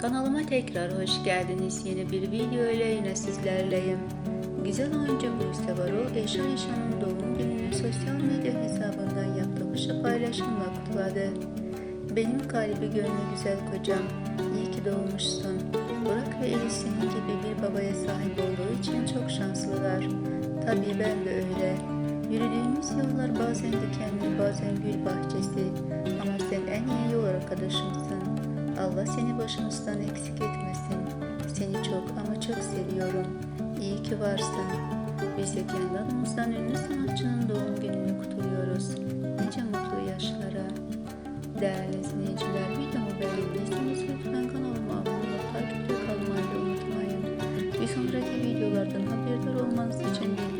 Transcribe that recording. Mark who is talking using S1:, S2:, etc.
S1: Kanalıma tekrar hoş geldiniz. Yeni bir video ile yine sizlerleyim. Güzel oyuncu Buse Varol, eşi Ayşe'nin doğum gününü sosyal medya hesabından yaptığı şu paylaşımla kutladı. Benim kalbi gönlü güzel kocam, iyi ki doğmuşsun. Burak ve Elif senin gibi bir babaya sahip olduğu için çok şanslılar. Tabii ben de öyle. Yürüdüğümüz yollar bazen dikenli, bazen gül bahçesi. Ama sen en iyi yol arkadaşımsın. Allah seni başımızdan eksik etmesin. Seni çok ama çok seviyorum. İyi ki varsın. Biz de kendi adımızdan ünlü sanatçının doğum gününü kutluyoruz. Nice mutlu yaşlara. Değerli izleyiciler videomu beğendiyseniz lütfen kanalıma abone olup takipte kalmayı unutmayın. Bir sonraki videolardan haberdar olmanız için bildirim